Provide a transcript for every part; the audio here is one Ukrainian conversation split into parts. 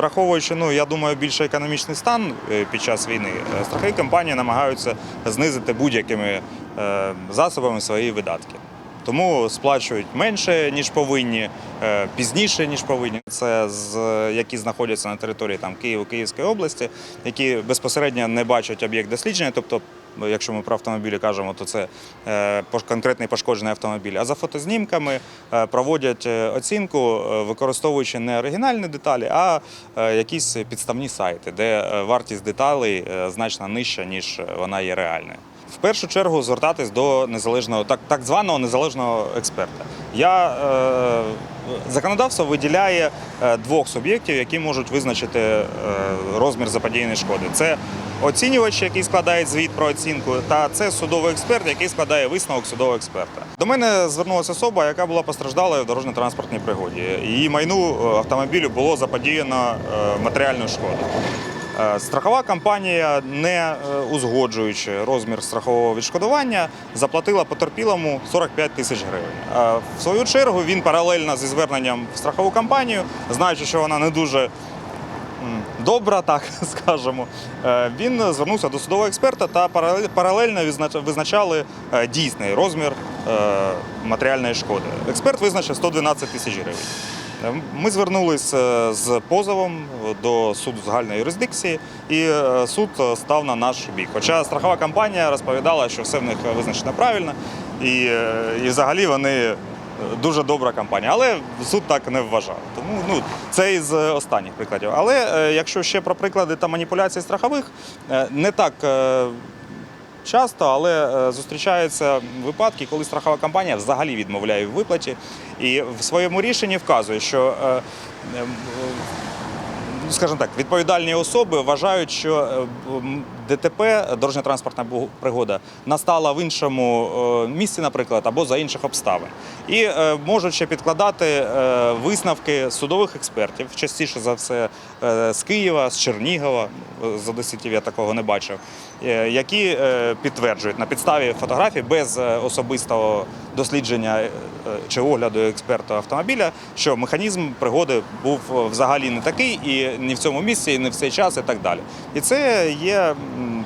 враховуючи, ну я думаю, більше економічний стан е, під час війни, е, страхові компанії намагаються знизити будь-якими е, засобами свої видатки. Тому сплачують менше, ніж повинні, пізніше, ніж повинні. Це з які знаходяться на території там Києва, Київської області, які безпосередньо не бачать об'єкт дослідження. Тобто, якщо ми про автомобілі кажемо, то це е, конкретний пошкоджений автомобіль. А за фотознімками е, проводять е, оцінку, використовуючи не оригінальні деталі, а якісь підставні сайти, де вартість деталей значно нижча, ніж вона є реальною. В першу чергу звертатись до незалежного, так, так званого незалежного експерта. Я, е, законодавство виділяє е, двох суб'єктів, які можуть визначити е, розмір заподіяної шкоди. Це оцінювач, який складає звіт про оцінку, та це судовий експерт, який складає висновок судового експерта. До мене звернулася особа, яка була постраждалою в дорожньо-транспортній пригоді. Її майну е, автомобілю було заподіяно матеріальну шкоду. Е, Страхова компанія, не е, узгоджуючи розмір страхового відшкодування, заплатила потерпілому 45 тисяч гривень. Е, В свою чергу він паралельно зі зверненням в страхову компанію, знаючи, що вона не дуже добра, так скажемо, він звернувся до судового експерта та паралель- паралельно визначали дійсний розмір матеріальної шкоди. Експерт визначив 112 тисяч гривень. Е, Ми звернулися з позовом до суду загальної юрисдикції, і е, суд став на наш бік. Хоча страхова компанія розповідала, що все в них визначено правильно, і, е, і взагалі вони е, дуже добра компанія. Але суд так не вважав. Тому ну, це із останніх прикладів. Але якщо ще про приклади та маніпуляцій страхових, не так. Часто, але е, зустрічаються випадки, коли страхова компанія взагалі відмовляє в виплаті. І в своєму рішенні вказує, що е, скажімо так, відповідальні особи вважають, що е, ДТП, дорожньо-транспортна бу- пригода, настала в іншому е, місці, наприклад, або за інших обставин. І е, можуть ще підкладати висновки судових експертів, частіше за все з Києва, з Чернігова, з Одеситів я такого не бачив, які підтверджують на підставі фотографій без особистого дослідження е, чи огляду експерта автомобіля, що механізм пригоди був е, взагалі не такий, і не в цьому місці, і не в цей час, і так далі. І це є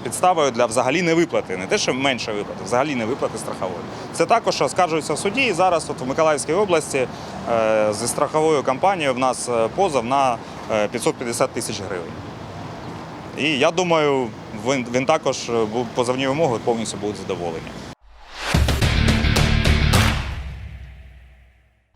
підставою для взагалі не виплати, не те, що менше виплати, взагалі не виплати страхової. Це також оскаржується в суді. І зараз от в Миколаївській області е, зі страховою компанією в нас позов на е, 550 тисяч гривень. І я думаю, він, також позовні вимоги повністю будуть задоволені.